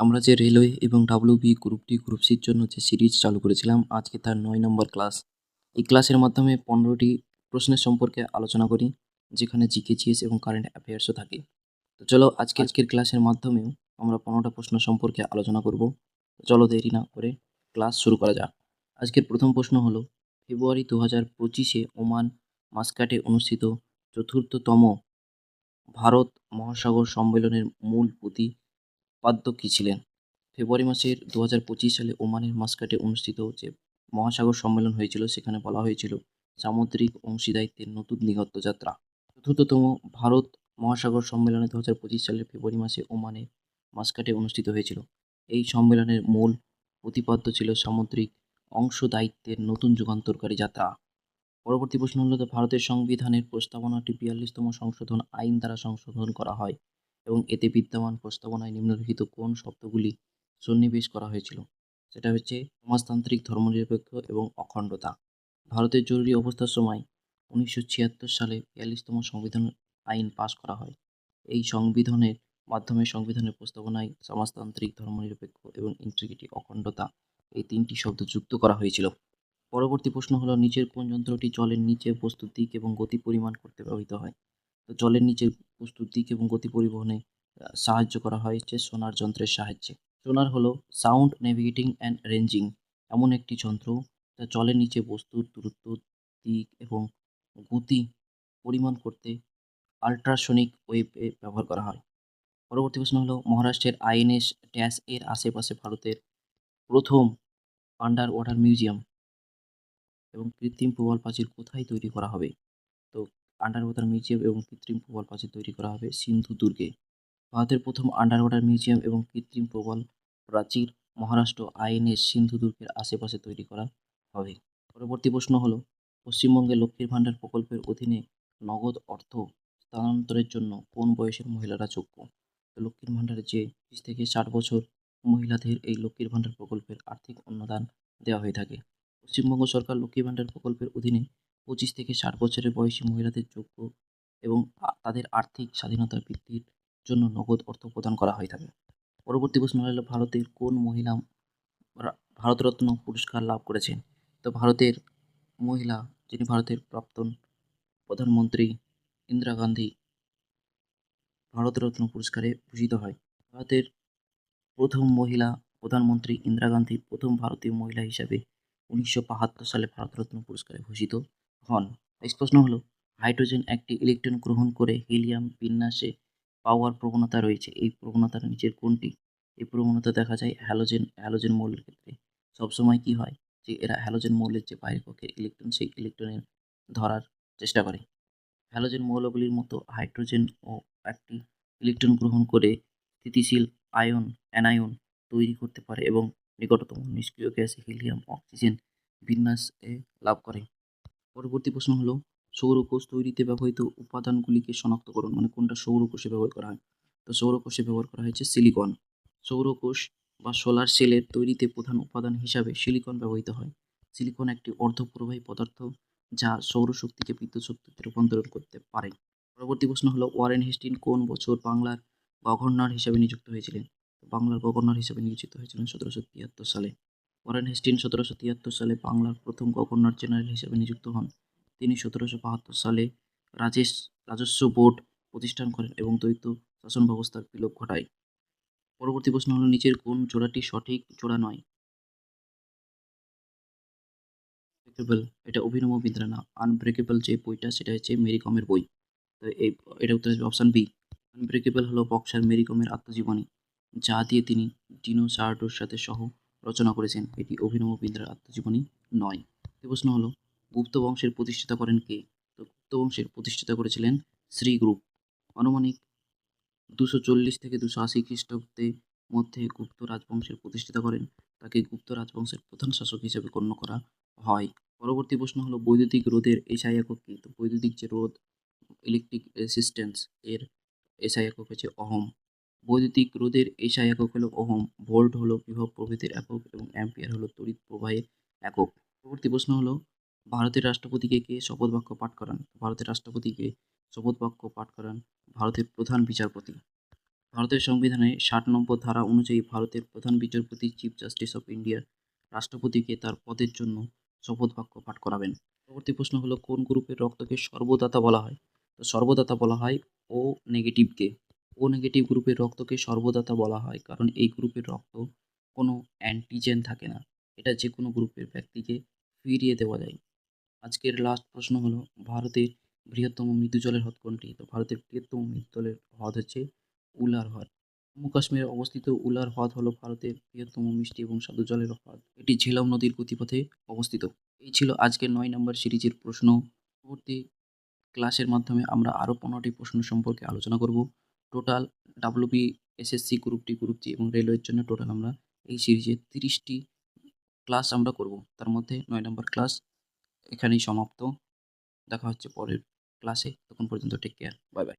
আমরা যে রেলওয়ে এবং ডাব্লিউবি গ্রুপ ডি গ্রুপ সির জন্য যে সিরিজ চালু করেছিলাম আজকে তার নয় নম্বর ক্লাস এই ক্লাসের মাধ্যমে পনেরোটি প্রশ্নের সম্পর্কে আলোচনা করি যেখানে জিকে জিএস এবং কারেন্ট অ্যাফেয়ার্সও থাকে। তো চলো আজকে আজকের ক্লাসের মাধ্যমেও আমরা পনেরোটা প্রশ্ন সম্পর্কে আলোচনা করব। চলো দেরি না করে ক্লাস শুরু করা যাক। আজকের প্রথম প্রশ্ন হলো ফেব্রুয়ারি দু হাজার পঁচিশে ওমান মাস্কাটে অনুষ্ঠিত চতুর্থতম ভারত মহাসাগর সম্মেলনের মূল কী ছিলেন। ফেব্রুয়ারি মাসের দু পঁচিশ সালে ওমানের মাসকাটে অনুষ্ঠিত যে মহাসাগর সম্মেলন হয়েছিল, সেখানে বলা হয়েছিল, সামুদ্রিক অংশীদারিত্বের নতুন নিগত্য যাত্রা। চতুর্থতম ভারত মহাসাগর সম্মেলনে দু হাজার পঁচিশ সালের ফেব্রুয়ারি মাসে ওমানের মাসকাটে অনুষ্ঠিত হয়েছিল। এই সম্মেলনের মূল প্রতিপাদ্য ছিল সামুদ্রিক অংশ দায়িত্বের নতুন যুগান্তরকারী যাত্রা। পরবর্তী প্রশ্ন হল, ভারতের সংবিধানের প্রস্তাবনাটি বিয়াল্লিশতম সংশোধন আইন দ্বারা সংশোধন করা হয়? এবং এতে বিদ্যমান প্রস্তাবনায় নিম্নলিখিত কোন শব্দগুলি সন্নিবেশ করা হয়েছিল? সেটা হচ্ছে সমাজতান্ত্রিক, ধর্মনিরপেক্ষ এবং অখণ্ডতা। ভারতের জরুরি অবস্থার সময় উনিশশো ছিয়াত্তর সালে বিয়াল্লিশতম সংবিধান আইন পাশ করা হয়। এই সংবিধানের মাধ্যমে সংবিধানের প্রস্তাবনায় সমাজতান্ত্রিক, ধর্মনিরপেক্ষ এবং ইন্টিগ্রিটি, অখণ্ডতা এই তিনটি শব্দ যুক্ত করা হয়েছিল। পরবর্তী প্রশ্ন হলো, নিচের কোন যন্ত্রটি জলের নিচে বস্তুর দিক এবং গতি পরিমাণ করতে ব্যবহৃত হয়? জলের নিচে বস্তুর দিক এবং গতি পরিবহনে সাহায্য করা হয় হচ্ছে সোনার যন্ত্রের সাহায্যে। সোনার হলো সাউন্ড নেভিগেটিং অ্যান্ড রেঞ্জিং এমন একটি যন্ত্র যা জলের নিচে বস্তুর দূরত্ব, দিক এবং গতি পরিমাণ করতে আল্ট্রাসনিক ওয়েবে ব্যবহার করা হয়। পরবর্তী প্রশ্ন হলো, মহারাষ্ট্রের আইএনএস ড্যাশ এর আশেপাশে ভারতের প্রথম আন্ডার ওয়াটার মিউজিয়াম এবং কৃত্রিম প্রবাল প্রাচীর কোথায় তৈরি করা হবে? তো আন্ডার ওয়াটার মিউজিয়াম এবং কৃত্রিম প্রবাল প্রাচীর তৈরি করা হবে সিন্ধু দুর্গে। ভারতের প্রথম আন্ডার ওয়াটার মিউজিয়াম এবং কৃত্রিম প্রবাল প্রাচীর মহারাষ্ট্র আইএনএস সিন্ধু দুর্গের আশেপাশে তৈরি করা হবে। পরবর্তী প্রশ্ন হলো, পশ্চিমবঙ্গে লক্ষ্মীর ভাণ্ডার প্রকল্পের অধীনে নগদ অর্থ স্থানান্তরের জন্য কোন বয়সের মহিলারা যোগ্য? লক্ষ্মীর ভাণ্ডারের যে বিশ থেকে ষাট বছর মহিলাদের এই লক্ষ্মীর ভাণ্ডার প্রকল্পের আর্থিক অনুদান দেওয়া হয়ে থাকে। পশ্চিমবঙ্গ সরকার লক্ষ্মী ভাণ্ডার প্রকল্পের অধীনে পঁচিশ থেকে ষাট বছরের বয়সী মহিলাদের যোগ্য এবং তাদের আর্থিক স্বাধীনতা বৃদ্ধির জন্য নগদ অর্থ প্রদান করা হয়ে থাকে। পরবর্তী প্রশ্ন হলো, ভারতের কোন মহিলা ভারতরত্ন পুরস্কার লাভ করেছেন? তো ভারতের মহিলা যিনি ভারতের প্রাক্তন প্রধানমন্ত্রী ইন্দিরা গান্ধী ভারতরত্ন পুরস্কারে ভূষিত হয়। ভারতের প্রথম মহিলা প্রধানমন্ত্রী ইন্দিরা গান্ধী প্রথম ভারতীয় মহিলা হিসাবে উনিশশো বাহাত্তর সালে ভারতরত্ন পুরস্কারে ভূষিত। হন। নেক্সট প্রশ্ন হলো, হাইড্রোজেন একটি ইলেকট্রন গ্রহণ করে হিলিয়াম বিন্যাসে পাওয়ার প্রবণতা রয়েছে। এই প্রবণতার নিচের কোনটি? এই প্রবণতা দেখা যায় হ্যালোজেন হ্যালোজেন মৌলের ক্ষেত্রে। সবসময় কি হয় যে, এরা হ্যালোজেন মৌলের যে বাইরের পক্ষে ইলেকট্রন, সেই ইলেকট্রনের ধরার চেষ্টা করে। হ্যালোজেন মৌলগুলির মতো হাইড্রোজেন ও একটি ইলেকট্রন গ্রহণ করে স্থিতিশীল আয়ন, অ্যানায়ন তৈরি করতে পারে এবং নিকটতম নিষ্ক্রিয় গ্যাস হিলিয়াম অক্সিজেন বিন্যাস লাভ করে। পরবর্তী প্রশ্ন হলো, সৌরকোষ তৈরিতে ব্যবহৃত উপাদানগুলিকে শনাক্ত করুন। মানে কোনটা সৌরকোষে ব্যবহার করা হয়? তো সৌরকোষে ব্যবহার করা হয়েছে সিলিকন। সৌরকোষ বা সোলার সেলের তৈরিতে প্রধান উপাদান হিসাবে সিলিকন ব্যবহৃত হয়। সিলিকন একটি অর্ধপ্রবাহী পদার্থ যা সৌরশক্তিকে বিদ্যুৎ শক্তিতে রূপান্তরণ করতে পারে। পরবর্তী প্রশ্ন হলো, ওয়ারেন হেস্টিন কোন বছর বাংলার গভর্নর হিসেবে নিযুক্ত হয়েছিলেন? বাংলার গভর্নর হিসেবে নিয়োজিত হয়েছিলেন সতেরোশো তিয়াত্তর সালে। ওয়ারেন হেস্টিন সতেরোশো তিয়াত্তর সালে বাংলার প্রথম গভর্নর জেনারেল হিসেবে নিযুক্ত হন। তিনি সতেরোশো বাহাত্তর সালে রাজেশ, রাজস্ব বোর্ড প্রতিষ্ঠান করেন এবং দ্বৈত শাসন ব্যবস্থার বিলোপ ঘটায়। পরবর্তী প্রশ্ন হলো, নিচের কোন জোড়াটি সঠিক জোড়া নয়? এটা অভিনব বিদ্রা না। আনব্রেকেবল যে বইটা, সেটা হচ্ছে মেরি কমের বই। তো এই এটা উত্তর আসবে অপশান বি আনব্রেকেবল হলো বক্সার মেরি কমের আত্মজীবনী, যা দিয়ে তিনি ডিনো সার্ডোর সাথে সহ রচনা করেছেন এটি অভিনব বিদ্রার আত্মজীবনী নয়। প্রশ্ন হলো, গুপ্ত বংশের প্রতিষ্ঠাতা করেন কে? তো গুপ্ত বংশের প্রতিষ্ঠাতা করেছিলেন শ্রী গ্রুপ আনুমানিক দুশো চল্লিশ থেকে দুশো আশি খ্রিস্টাব্দের মধ্যে গুপ্ত রাজবংশের প্রতিষ্ঠাতা করেন। তাকে গুপ্ত রাজবংশের প্রধান শাসক হিসেবে গণ্য করা হয়। পরবর্তী প্রশ্ন হলো, বৈদ্যুতিক রোধের এসআই একক কী? তো বৈদ্যুতিক যে রোধ ইলেকট্রিক রেসিস্ট্যান্স এর এসআই একক হচ্ছে অহম। বৈদ্যুতিক রোধের এসআই একক হলো অহম ভোল্ট হলো বিভব প্রভৃতির একক এবং অ্যাম্পিয়ার হলো তড়িৎ প্রবাহের একক। পরবর্তী প্রশ্ন হলো, ভারতের রাষ্ট্রপতিকে কে শপথ বাক্য পাঠ করান? ভারতের রাষ্ট্রপতিকে শপথ বাক্য পাঠ করান? ভারতের প্রধান বিচারপতি। ভারতের সংবিধানে ষাট নম্বর ধারা অনুযায়ী ভারতের প্রধান বিচারপতি, চিফ জাস্টিস অফ ইন্ডিয়া রাষ্ট্রপতিকে তার পদের জন্য শপথ বাক্য পাঠ করাবেন। পরবর্তী প্রশ্ন হলো, কোন গ্রুপের রক্তকে সর্বদাতা বলা হয়? তো সর্বদাতা বলা হয় ও নেগেটিভকে ও নেগেটিভ গ্রুপের রক্তকে সর্বদাতা বলা হয়, কারণ এই গ্রুপের রক্ত কোনো অ্যান্টিজেন থাকে না। এটা যে কোনো গ্রুপের ব্যক্তিকে ফিরিয়ে দেওয়া যায়। আজকের লাস্ট প্রশ্ন হলো, ভারতের বৃহত্তম মৃদু জলের হ্রদ কোনটি? তো ভারতের বৃহত্তম মৃদু জলের হ্রদ হচ্ছে উলার হ্রদ। জম্মু কাশ্মীরে অবস্থিত উলার হ্রদ হলো ভারতের বৃহত্তম মিষ্টি এবং স্বাদু জলের হ্রদ। এটি ঝেলাম নদীর গতিপথে অবস্থিত। এই ছিল আজকের নয় নম্বর সিরিজের প্রশ্ন। পরবর্তী ক্লাসের মাধ্যমে আমরা আরও পনেরোটি প্রশ্ন সম্পর্কে আলোচনা করব। Total WB SSC group D group G এবং রেলওয়ের জন্য টোটাল আমরা এই সিরিজে তিরিশটি ক্লাস আমরা করব। তার মধ্যে নয় নম্বর ক্লাস এখানেই সমাপ্ত। দেখা হচ্ছে পরের ক্লাসে তখন পর্যন্ত টেক কেয়ার বাই বাই